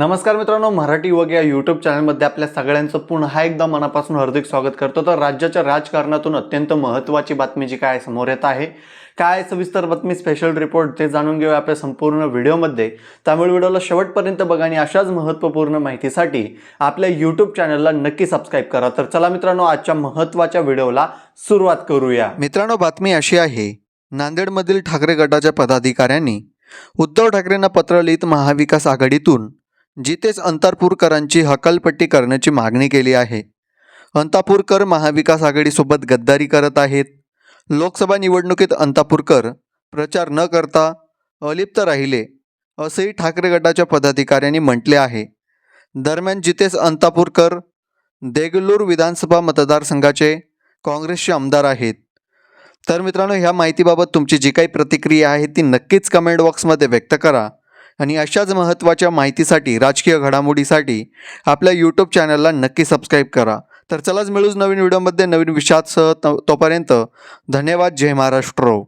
नमस्कार मित्रांनो मराठी युवक या यूट्यूब चॅनलमध्ये आपल्या सगळ्यांचं पुन्हा एकदा मनापासून हार्दिक स्वागत करतो. तर राज्याच्या राजकारणातून अत्यंत महत्त्वाची बातमी जी काय समोर येत आहे. काय सविस्तर बातमी स्पेशल रिपोर्ट ते जाणून घेऊया आपल्या संपूर्ण व्हिडिओमध्ये. त्यामुळे व्हिडिओला शेवटपर्यंत बघा आणि अशाच महत्त्वपूर्ण माहितीसाठी आपल्या यूट्यूब चॅनलला नक्की सबस्क्राईब करा. तर चला मित्रांनो आजच्या महत्त्वाच्या व्हिडिओला सुरुवात करूया. मित्रांनो बातमी अशी आहे. नांदेडमधील ठाकरे गटाच्या पदाधिकाऱ्यांनी उद्धव ठाकरेंना पत्र लिहित महाविकास आघाडीतून जिथेच अंतारपूरकरांची हकालपट्टी करण्याची मागणी केली आहे. अंतापूरकर महाविकास आघाडीसोबत गद्दारी करत आहेत. लोकसभा निवडणुकीत अंतापूरकर प्रचार न करता अलिप्त राहिले असेही ठाकरे गटाच्या पदाधिकाऱ्यांनी म्हटले आहे. दरम्यान जितेश अंतापूरकर देगलूर विधानसभा मतदारसंघाचे काँग्रेसचे आमदार आहेत. तर मित्रांनो ह्या माहितीबाबत तुमची जी काही प्रतिक्रिया आहे ती नक्कीच कमेंट बॉक्समध्ये व्यक्त करा. आणि अशाच महत्त्वाच्या माहितीसाठी राजकीय घडामोडीसाठी आपल्या यूट्यूब चॅनलला नक्की सबस्क्राईब करा. तर चलाच मिळूच नवीन व्हिडिओमध्ये नवीन विषयासह तोपर्यंत धन्यवाद. जय महाराष्ट्र.